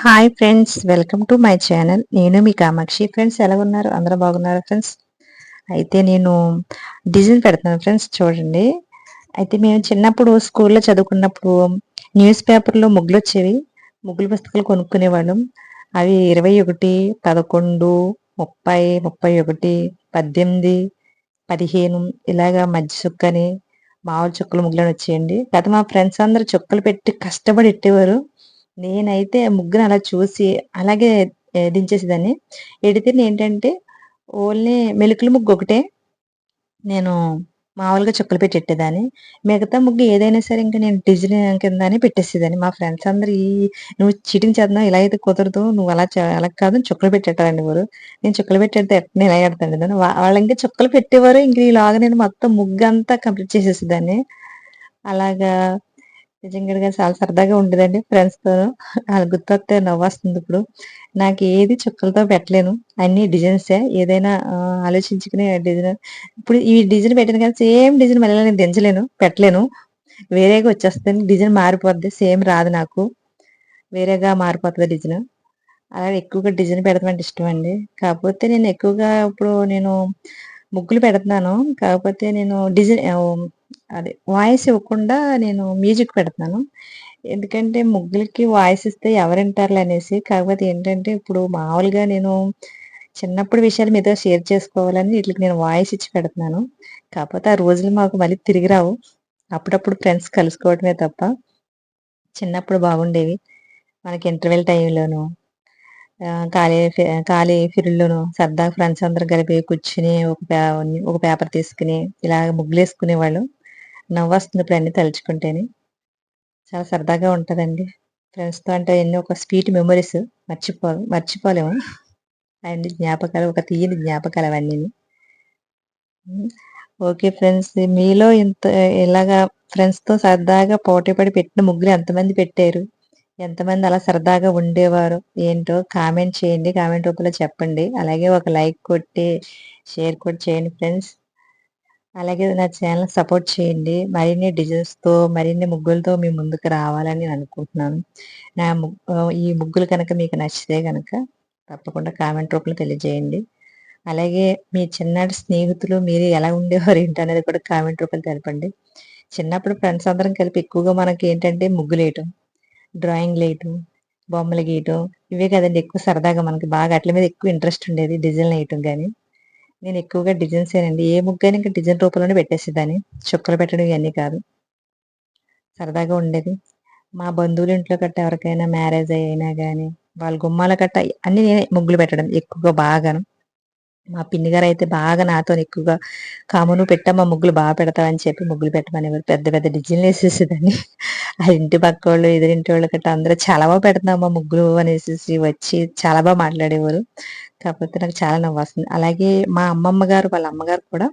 Hi friends welcome to my channel నేను మీ Kamakshi. Friends ఎలా ఉన్నారు? అందరూ బాగున్నారు ఫ్రెండ్స్ అయితే నేను డిజైన్ పెడుతున్నాను ఫ్రెండ్స్ చూడండి. అయితే మేము చిన్నప్పుడు స్కూల్లో చదువుకున్నప్పుడు న్యూస్ పేపర్లో ముగ్గులు వచ్చేవి ముగ్గులు పుస్తకాలు కొనుక్కునేవాళ్ళం. అవి ఇరవై ఒకటి పదకొండు ముప్పై ముప్పై ఒకటి పద్దెనిమిది పదిహేను ఇలాగా మధ్య చుక్కని మామూలు చుక్కలు ముగ్గులు వచ్చేయండి గత మా ఫ్రెండ్స్ అందరు చుక్కలు పెట్టి కష్టపడి ఎట్టేవారు. నేనైతే ముగ్గురు అలా చూసి అలాగే దించేసేదాన్ని. ఎడితే ఏంటంటే ఓన్లీ మెలుకుల ముగ్గు ఒకటే. నేను మామూలుగా చుక్కలు పెట్టేదాన్ని మిగతా ముగ్గు ఏదైనా సరే ఇంకా నేను డిజైన్ కిందనే పెట్టేసేదాన్ని. మా ఫ్రెండ్స్ అందరు ఈ నువ్వు చీటింగ్ చేద్దాం ఇలా అయితే కుదరదు నువ్వు అలా అలా కాదు చుక్కలు పెట్టేటారండి వారు నేను చుక్కలు పెట్టేది నేను ఇలా పెడతాను వాళ్ళు ఇంకా చుక్కలు పెట్టేవారు. ఇంక లాగా నేను మొత్తం ముగ్గు అంతా కంప్లీట్ చేసేసేదాన్ని. అలాగా నిజంగా చాలా సరదాగా ఉండేదండి ఫ్రెండ్స్‌తో. అలా గుర్తొస్తే నవ్వొస్తుంది ఇప్పుడు. నాకు ఏది చుక్కలతో పెట్టలేను. అన్ని డిజైన్సే. ఏదైనా ఆలోచించుకునే డిజైన్ ఇప్పుడు ఈ డిజైన్ పెట్టాను కానీ సేమ్ డిజైన్ మళ్ళీ నేను దించలేను. పెట్టలేను. వేరేగా వచ్చేస్తుంది. డిజైన్ మారిపోద్ది. సేమ్ రాదు నాకు. వేరేగా మారిపోతుంది డిజైన్. అలాగే ఎక్కువగా డిజైన్ పెడతాం అంటే ఇష్టం అండి. కాకపోతే నేను ఎక్కువగా ఇప్పుడు నేను ముగ్గులు పెడుతున్నాను. కాకపోతే నేను డిజైన్ అదే వాయిస్ ఇవ్వకుండా నేను మ్యూజిక్ పెడుతున్నాను. ఎందుకంటే ముగ్గులకి వాయిస్ ఇస్తే ఎవరింటారులే అనేసి. కాకపోతే ఏంటంటే ఇప్పుడు మామూలుగా నేను చిన్నప్పుడు విషయాలు మీతో షేర్ చేసుకోవాలని వీటికి నేను వాయిస్ ఇచ్చి పెడుతున్నాను. కాకపోతే ఆ రోజులు మాకు మళ్ళీ తిరిగి రావు. అప్పుడప్పుడు ఫ్రెండ్స్ కలుసుకోవడమే తప్ప. చిన్నప్పుడు బాగుండేవి. మనకి ఇంటర్వెల్ టైంలోను ఖాళీ ఖాళీ ఫిరుల్లోను సరదాగా ఫ్రెండ్స్ అందరం కలిపి కూర్చుని ఒక పే ఒక పేపర్ తీసుకుని ఇలా ముగ్గులేసుకునేవాళ్ళు నవ్వొస్తుంది ఇప్పుడు అన్నీ తలుచుకుంటేనే. చాలా సరదాగా ఉంటదండి. ఫ్రెండ్స్‌తో అంటే ఎన్నో ఒక స్వీట్ మెమరీస్ మర్చిపో మర్చిపోలేము. అయన్నీ జ్ఞాపకాలు ఒక తీయని జ్ఞాపకాలు అవన్నీ ఓకే ఫ్రెండ్స్. మీలో ఇంత ఇలాగా ఫ్రెండ్స్‌తో సరదాగా పోటీపడి పెట్టిన ముగ్గురు ఎంతమంది పెట్టారు? ఎంతమంది అలా సరదాగా ఉండేవారు? ఏంటో కామెంట్ చేయండి. కామెంట్ రూపంలో చెప్పండి. అలాగే ఒక లైక్ కొట్టి, షేర్ కూడా చేయండి ఫ్రెండ్స్. అలాగే నా ఛానల్ సపోర్ట్ చేయండి. మరిన్ని డిజైన్స్‌తో, మరిన్ని ముగ్గులతో మీ ముందుకు రావాలని నేను అనుకుంటున్నాను. నా ఈ ముగ్గులు కనుక మీకు నచ్చితే కనుక తప్పకుండా కామెంట్ రూపంలో తెలియజేయండి. అలాగే మీ చిన్నటి స్నేహితులు మీరు ఎలా ఉండేవారు ఏంటనేది కూడా కామెంట్ రూపంలో తెలపండి. చిన్నప్పుడు ఫ్రెండ్స్ అందరం కలిపి ఎక్కువగా మనకి ఏంటంటే ముగ్గులు వేయటం డ్రాయింగ్ వేయటం బొమ్మలు గీయటం ఇవే కదండీ ఎక్కువ సరదాగా మనకి బాగా అట్ల మీద ఎక్కువ ఇంట్రెస్ట్ ఉండేది డిజైన్‌లేయటం కానీ నేను ఎక్కువగా డిజైన్సేనండి. ఏ ముగ్గైనా ఇంకా డిజైన్ రూపంలోనే పెట్టేసేదాన్ని. చుక్కలు పెట్టడం ఇవన్నీ కాదు. సరదాగా ఉండేది. మా బంధువుల ఇంట్లో గట్ట ఎవరికైనా మ్యారేజ్ అయినా కానీ వాళ్ళ గుమ్మాల గట్ట అన్నీ నేనే ముగ్గులు పెట్టడం ఎక్కువగా బాగాను. మా పిన్ని అయితే బాగా నాతోని ఎక్కువగా కామును పెట్టమ్మా ముగ్గులు బాగా పెడతావని" చెప్పి ముగ్గులు పెట్టమనేవారు. పెద్ద పెద్ద డిజైన్‌లేసేసేదాన్ని. ఆ ఇంటి పక్క వాళ్ళు ఎదురింటి వాళ్ళు గట్టా అందరూ "చాలా బాగా పెడుతున్నావమ్మా ముగ్గులు" అనేసి వచ్చి చాలా బాగా మాట్లాడేవారు. కాకపోతే నాకు చాలా నవ్వొస్తుంది. అలాగే మా అమ్మమ్మ గారు వాళ్ళ అమ్మగారు కూడా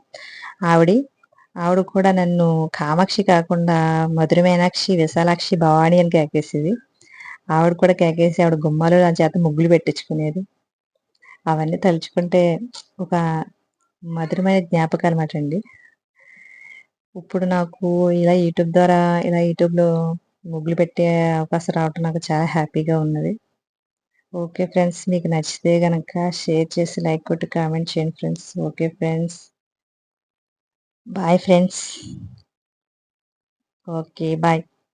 ఆవిడ ఆవిడ కూడా నన్ను కామాక్షి కాకుండా మధురమీనాక్షి విశాలాక్షి, భవాని అని కేకేసేది. ఆవిడ కూడా కేకేసి ఆవిడ గుమ్మాలో నా చేత ముగ్గులు పెట్టించుకునేది. అవన్నీ తలుచుకుంటే ఒక మధురమైన జ్ఞాపకాలన్నమాట అండి. ఇప్పుడు నాకు ఇలా యూట్యూబ్ ద్వారా ఇలా యూట్యూబ్‌లో ముగ్గులు పెట్టే అవకాశం రావటం నాకు చాలా హ్యాపీగా ఉన్నది. Okay friends. మీకు నచ్చితే కనుక షేర్ చేసి, లైక్ కొట్టి, కామెంట్ చేయండి friends. Okay friends. Bye friends. Okay. Bye.